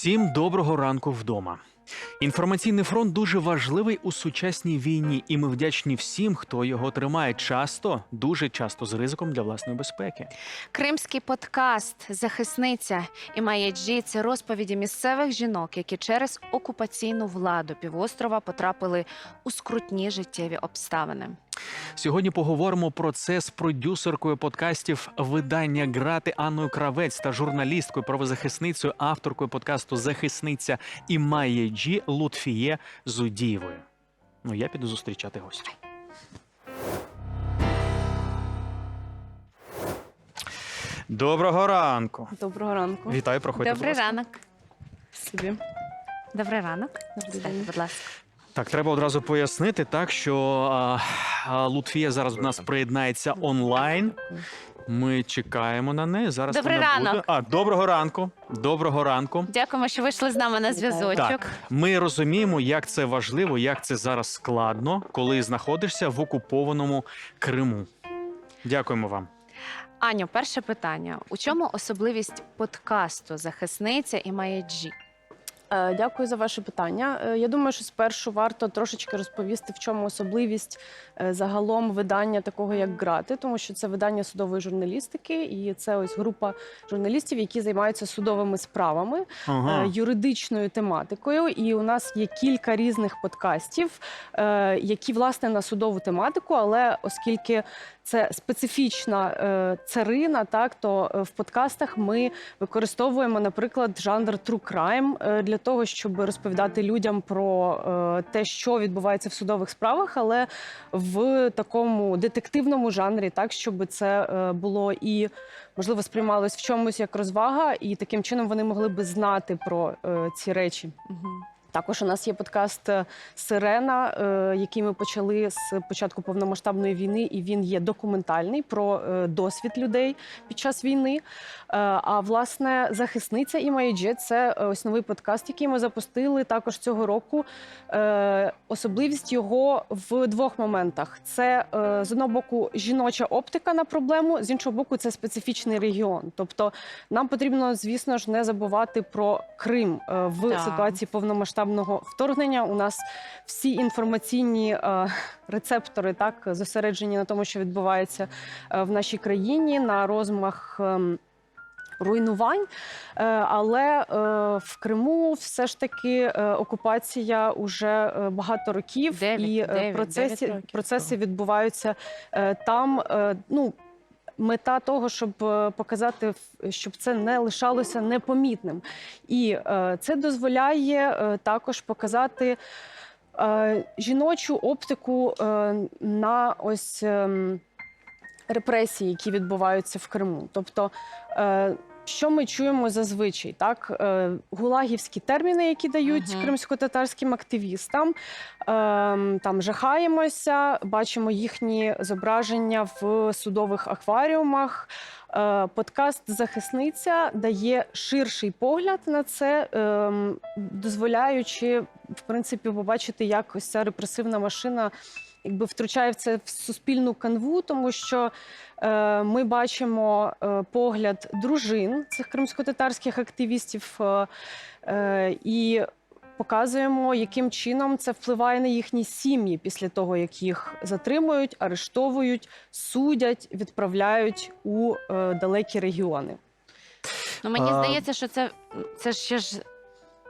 Всім доброго ранку вдома. Інформаційний фронт дуже важливий у сучасній війні, і ми вдячні всім, хто його тримає часто, дуже часто з ризиком для власної безпеки. Кримський подкаст Захисниця і Маяджі це розповіді місцевих жінок, які через окупаційну владу півострова потрапили у скрутні життєві обставини. Сьогодні поговоримо про це з продюсеркою подкастів видання Грати Анною Кравець та журналісткою, правозахисницею, авторкою подкасту Захисниця і Майя Джі Лутфіє Зудієвою. Ну, я піду зустрічати гостю. Доброго ранку. Доброго ранку. Вітаю, проходьте. Добрий будь ласка. ранок. Собі. Добрий ранок. Добрий день. будь ласка. Так, треба одразу пояснити, так що а, а, Лутфія зараз до нас приєднається онлайн. Ми чекаємо на неї. Зараз Добрий вона ранок. буде. А, доброго ранку. Доброго ранку. Дякуємо, що вийшли з нами на зв'язочок. Так, ми розуміємо, як це важливо, як це зараз складно, коли знаходишся в окупованому Криму. Дякуємо вам. Аню, перше питання: у чому особливість подкасту Захисниця і Маяджі? Е, Дякую за ваше питання. Е, Я думаю, що спершу варто трошечки розповісти, в чому особливість е, загалом видання такого як грати, тому що це видання судової журналістики, і це ось група журналістів, які займаються судовими справами, Ага. юридичною тематикою. І у нас є кілька різних подкастів, які власне на судову тематику, але оскільки це специфічна царина, так то в подкастах ми використовуємо, наприклад, жанр true crime для того, щоб розповідати людям про е, те, що відбувається в судових справах, але в такому детективному жанрі, так щоб це е, було і можливо сприймалось в чомусь як розвага, і таким чином вони могли би знати про е, ці речі. Мгм. Також у нас є подкаст е, Сирена, е, який ми почали з початку повномасштабної війни, і він є документальний про е, досвід людей під час війни. А власне, захисниця і Майджі це ось новий подкаст, який ми запустили також цього року. Особливість його в двох моментах: це з одного боку жіноча оптика на проблему, з іншого боку, це специфічний регіон. Тобто нам потрібно, звісно ж, не забувати про Крим в Так. ситуації повномасштабного вторгнення. У нас всі інформаційні е, рецептори так зосереджені на тому, що відбувається е, в нашій країні, на розмах. ем, Руйнувань, Е, але в Криму все ж таки окупація уже багато років, Дев'ять, і е, дев'ять, процесі, дев'ять років. процеси відбуваються там. Ну мета того, щоб е, показати, щоб це не лишалося непомітним, і е, це дозволяє е, також показати. Жіночу оптику на ось ем, репресії, які відбуваються в Криму. Тобто, що ми чуємо зазвичай? Так, е, гулагівські терміни, які дають Мгм. кримсько-татарським активістам, е, там жахаємося, бачимо їхні зображення в судових акваріумах. Е, Подкаст Захисниця дає ширший погляд на це, ем, дозволяючи в принципі побачити, як ось ця репресивна машина якби втручає в це в суспільну канву, тому що е, ми бачимо е, погляд дружин цих кримсько-татарських активістів е, е, і показуємо, яким чином це впливає на їхні сім'ї після того, як їх затримують, арештовують, судять, відправляють у е, далекі регіони. Ну мені А- здається, що це, це ще ж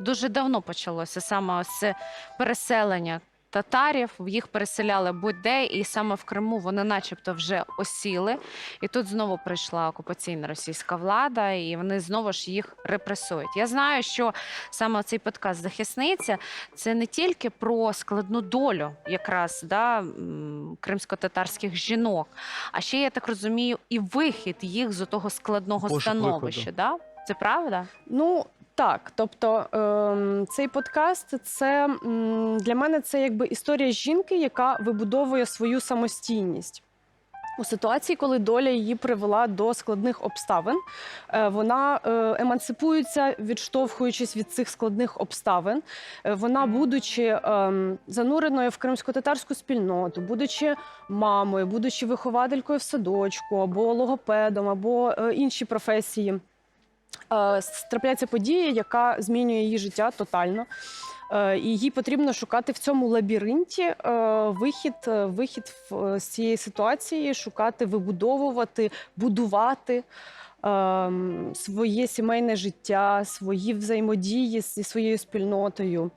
дуже давно почалося саме ось це переселення татарів. Їх переселяли будь-де, і саме в Криму вони, начебто, вже осіли. І тут знову прийшла окупаційна російська влада, і вони знову ж їх репресують. Я знаю, що саме цей подкаст Захисниця це не тільки про складну долю, якраз да, кримсько-татарських жінок, а ще я так розумію, і вихід їх з того складного Пошук становища. Да? Це правда? Ну так, тобто ем, цей подкаст це для мене це якби історія жінки, яка вибудовує свою самостійність. У ситуації, коли доля її привела до складних обставин, е, вона е, емансипується, відштовхуючись від цих складних обставин. Е, Вона, будучи ем, зануреною в кримсько-татарську спільноту, будучи мамою, будучи вихователькою в садочку або логопедом, або інші професії. Е, трапляється подія, яка змінює її життя тотально. Е, І їй потрібно шукати в цьому лабіринті е, вихід, вихід з цієї ситуації, шукати, вибудовувати, будувати своє сімейне життя, свої взаємодії зі своєю спільнотою.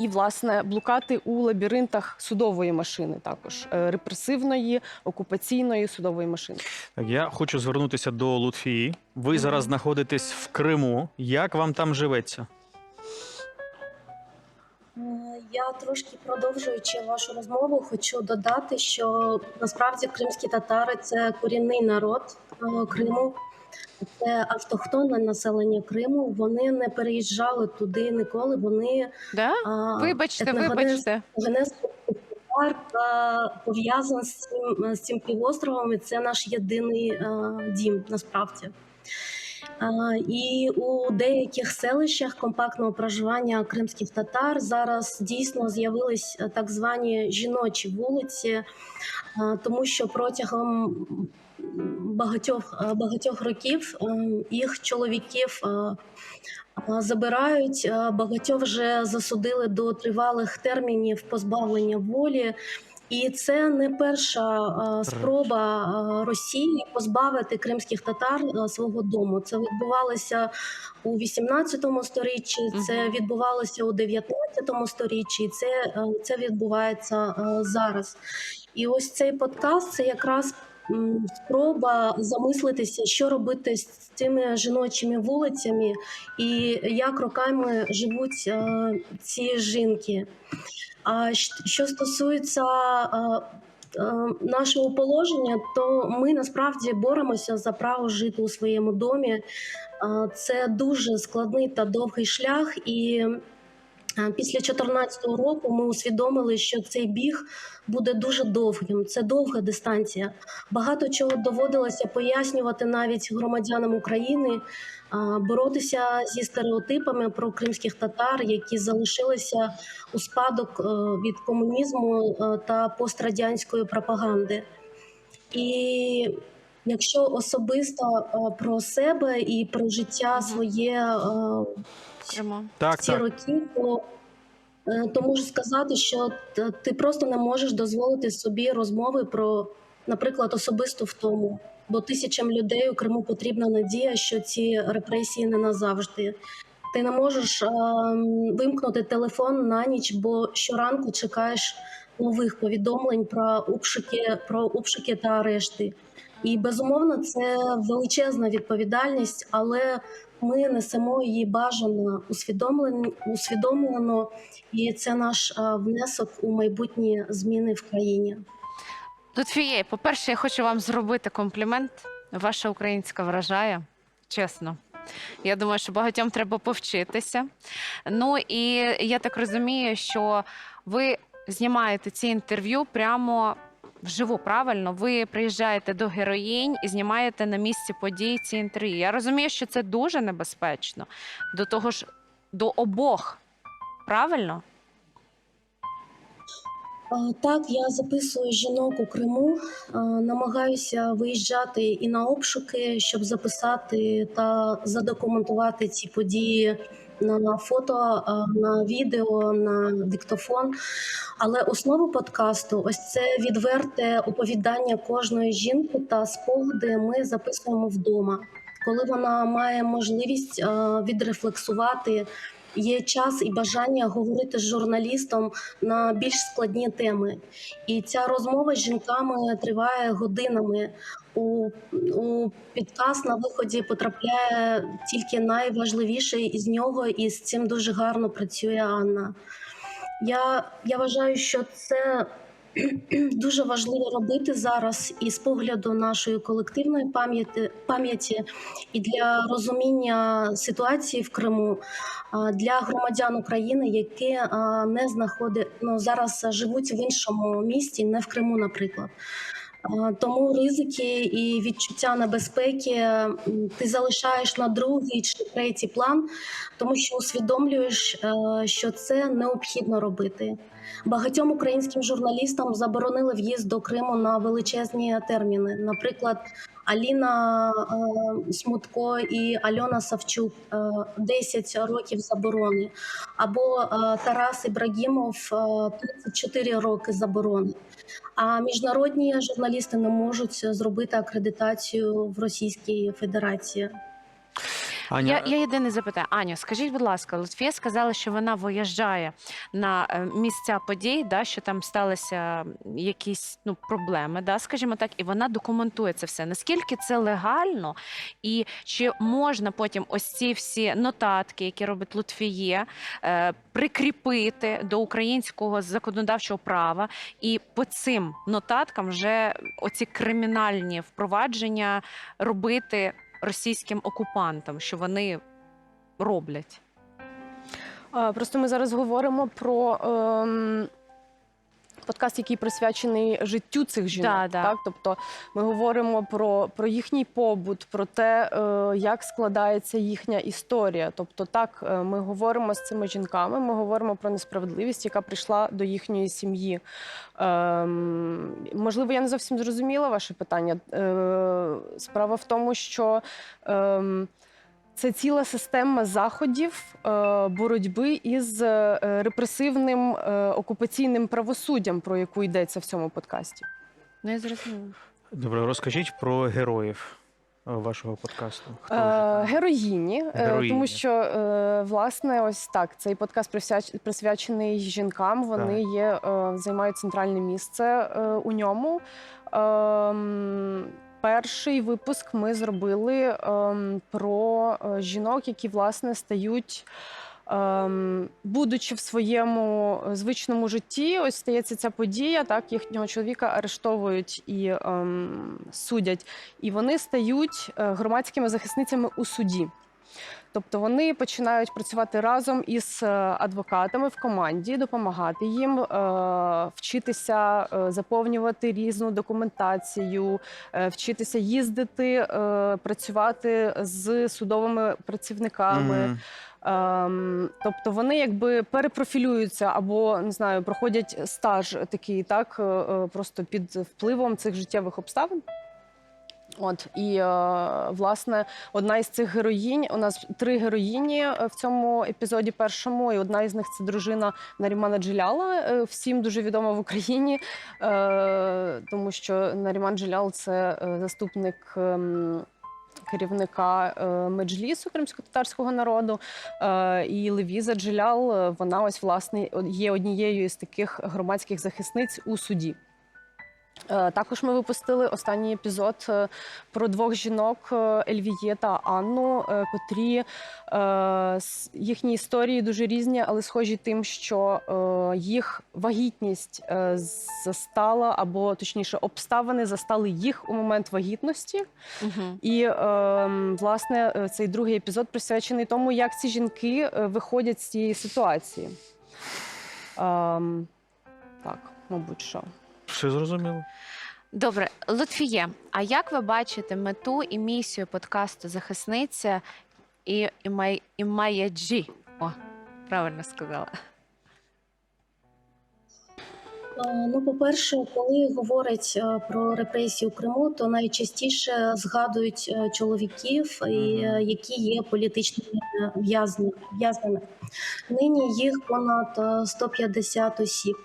І, власне, блукати у лабіринтах судової машини, також е, репресивної, окупаційної судової машини. Так, я хочу звернутися до Лутфії. Ви Мгм. зараз знаходитесь в Криму. Як вам там живеться? Я трошки продовжуючи вашу розмову, хочу додати, що насправді кримські татари це корінний народ е, Криму, це автохтонне населення Криму. Вони не переїжджали туди ніколи. Вони Да? а, Вибачте, вибачте. Та пов'язаний з цим, з цим півостровом, і це наш єдиний а, дім насправді. І у деяких селищах компактного проживання кримських татар зараз дійсно з'явились е, так звані жіночі вулиці, е, тому що протягом багатьох, е, багатьох років їх чоловіків забирають. Багатьох вже засудили до тривалих термінів позбавлення волі. І це не перша е, спроба е, Росії позбавити кримських татар е, свого дому. Це відбувалося у 18 сторіччі, це відбувалося у 19 сторіччі, і це, це відбувається зараз. І ось цей подкаст це якраз спроба замислитися, що робити з цими жіночими вулицями, і як роками живуть ці жінки. А що стосується нашого положення, то ми насправді боремося за право жити у своєму домі. Це дуже складний та довгий шлях, і після 2014 року ми усвідомили, що цей біг буде дуже довгим. Це довга дистанція. Багато чого доводилося пояснювати навіть громадянам України, боротися зі стереотипами про кримських татар, які залишилися у спадок е, від комунізму е, та пострадянської пропаганди. І якщо особисто е, про себе і про життя своє Криму. Так, ці так. роки, то, е, то можу сказати, що ти просто не можеш дозволити собі розмови про, наприклад, особисту втому. Бо тисячам людей у Криму потрібна надія, що ці репресії не назавжди. Ти не можеш е, вимкнути телефон на ніч, бо щоранку чекаєш нових повідомлень про обшуки, про обшуки та арешти. І безумовно, це величезна відповідальність, але ми несемо її бажано усвідомлено, усвідомлено, і це наш е, внесок у майбутні зміни в країні. Лутфіє, по-перше, я хочу вам зробити комплімент. Ваша українська вражає, чесно. Я думаю, що багатьом треба повчитися. Ну і я так розумію, що ви знімаєте ці інтерв'ю прямо вживу, правильно? Ви приїжджаєте до героїнь і знімаєте на місці подій ці інтерв'ю. Я розумію, що це дуже небезпечно. До того ж, до обох. Правильно? Так, я записую жінок у Криму, намагаюся виїжджати і на обшуки, щоб записати та задокументувати ці події на фото, е, на відео, на диктофон. Але основу подкасту ось це відверте оповідання кожної жінки та спогади ми записуємо вдома, коли вона має можливість е, відрефлексувати. Є час і бажання говорити з журналістом на більш складні теми. І ця розмова з жінками триває годинами. У, у підкаст на виході потрапляє тільки найважливіше із нього, і з цим дуже гарно працює Анна. Я, я вважаю, що це дуже важливо робити зараз і з погляду нашої колективної пам'яті пам'яті і для розуміння ситуації в Криму для громадян України, які не знаходять ну, зараз живуть в іншому місті, не в Криму, наприклад. Тому ризики і відчуття небезпеки ти залишаєш на другий чи третій план, тому що усвідомлюєш, е, що це необхідно робити. Багатьом українським журналістам заборонили в'їзд до Криму на величезні терміни. Наприклад, Аліна е, Смутко і Альона Савчук е, 10 років заборони, або е, Тарас Ібрагімов е, 34 роки заборони. А міжнародні журналісти не можуть зробити акредитацію в Російській Федерації. Аня, Я, я єдине запитаю. Аню, скажіть, будь ласка, Лутфія сказала, що вона виїжджає на е, місця подій, да, що там сталися якісь ну, проблеми, да, скажімо так, і вона документує це все. Наскільки це легально, і чи можна потім ось ці всі нотатки, які робить Лутфіє, е, прикріпити до українського законодавчого права, і по цим нотаткам вже оці кримінальні впровадження робити російським окупантам, що вони роблять. Просто ми зараз говоримо про ем, подкаст, який присвячений життю цих жінок. Да, да. Так? Тобто ми говоримо про, про їхній побут, про те, е, як складається їхня історія. Тобто, так, е, ми говоримо з цими жінками, ми говоримо про несправедливість, яка прийшла до їхньої сім'ї. Ем, можливо, я не зовсім зрозуміла ваше питання. Е, справа в тому, що. Ем, це ціла система заходів е, боротьби із е, репресивним е, окупаційним правосуддям, про яку йдеться в цьому подкасті. Ну, я зрозуміла. добре, розкажіть про героїв вашого подкасту. Хто Е, героїні, Героїні. тому що е, власне ось так цей подкаст присвяч- присвячений жінкам. Вони є е, займають центральне місце е, у ньому. Ем, Перший випуск ми зробили ем, про е, жінок, які власне стають. Ем, будучи в своєму звичному житті, ось стається ця подія. Так їхнього чоловіка арештовують і ем, судять, і вони стають е, громадськими захисницями у суді. Тобто вони починають працювати разом із е, адвокатами в команді, допомагати їм е, вчитися е, заповнювати різну документацію, вчитися їздити, працювати з судовими працівниками. Ем, тобто вони якби перепрофілюються або не знаю, проходять стаж такий, так просто під впливом цих життєвих обставин. От і е, власне одна із цих героїнь. У нас три героїні е, в цьому епізоді першому, і одна із них це дружина Нарімана Джиляла. е, Всім дуже відома в Україні, тому що Наріман Джилял це заступник. ем, Керівника меджлісу кримсько-татарського народу і Левіза Джилял. е, Вона ось власне є однією із таких громадських захисниць у суді. Е, Також ми випустили останній епізод е, про двох жінок е, Ельвіє та Анну, котрі їхні історії дуже різні, але схожі тим, що їх вагітність застала, або точніше, обставини застали їх у момент вагітності. Угу. І е, власне цей другий епізод присвячений тому, як ці жінки виходять з цієї ситуації. Ем, так, мабуть, що. Все зрозуміло. Добре, Лотфіє, а як ви бачите мету і місію подкасту Захисниця і, і, май, і Майя Джі? О, правильно сказала. Ну, по-перше, коли говорять е, про репресії у Криму, то найчастіше згадують е, чоловіків, е, які є політичними в'язнями. Нині їх понад е, 150 осіб.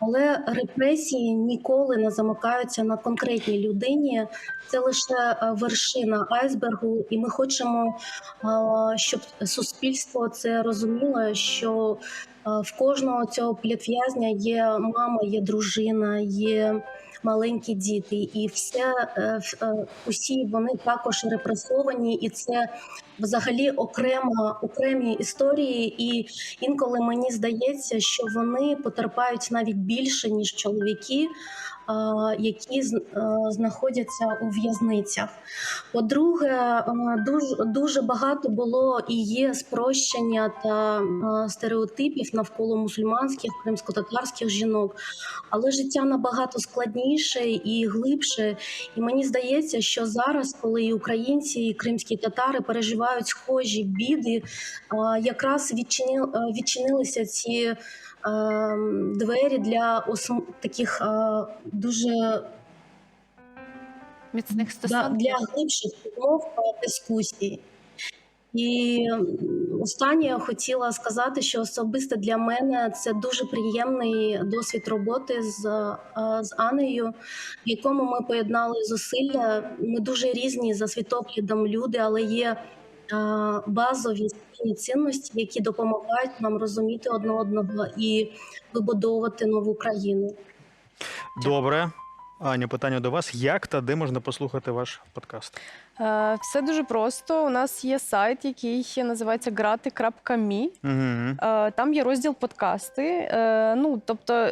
Але репресії ніколи не замикаються на конкретній людині. Це лише вершина айсбергу, і ми хочемо, щоб суспільство це розуміло, що В кожного цього політв'язня є мама, є дружина, є маленькі діти, і все е, е, усі вони також репресовані, і це взагалі окремо окремі історії. І інколи мені здається, що вони потерпають навіть більше ніж чоловіки. Які знаходяться у в'язницях. По-друге, дуже, дуже багато було і є спрощення та стереотипів навколо мусульманських кримсько-татарських жінок. Але життя набагато складніше і глибше. І мені здається, що зараз, коли і українці, і кримські татари переживають схожі біди, якраз відчини, відчинилися ці двері для осм... таких е, дуже Міцних стосунків. для глибших розмов та дискусій. І останнє я хотіла сказати, що особисто для мене це дуже приємний досвід роботи з, з Анею, в якому ми поєднали зусилля. Ми дуже різні за світоглядом люди, але є базові спільні цінності, які допомагають нам розуміти одне одного і вибудовувати нову країну. Добре. Аня, питання до вас: як та де можна послухати ваш подкаст? Е, Все дуже просто. У нас є сайт, який називається grati.me. Угу. Е, Там є розділ подкасти. Е, Ну, тобто,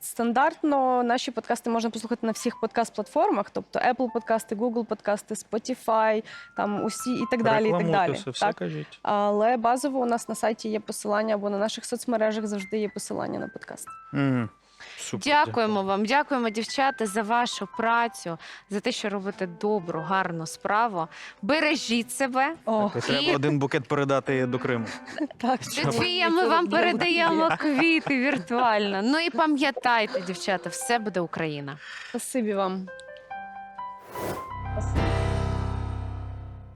стандартно наші подкасти можна послухати на всіх подкаст-платформах, тобто Apple подкасти, Google подкасти, Spotify, там усі і так далі. І так далі. все, все Так. кажіть. Але базово у нас на сайті є посилання або на наших соцмережах завжди є посилання на подкаст. Угу. Супер. Дякуємо вам, дякуємо, дівчата, за вашу працю, за те, що робите добру, гарну справу. Бережіть себе. О, Так, і треба один букет передати до Криму. так. Софія, ми вам передаємо квіти віртуально. Ну і пам'ятайте, дівчата, все буде Україна. Спасибі вам. Спасибо.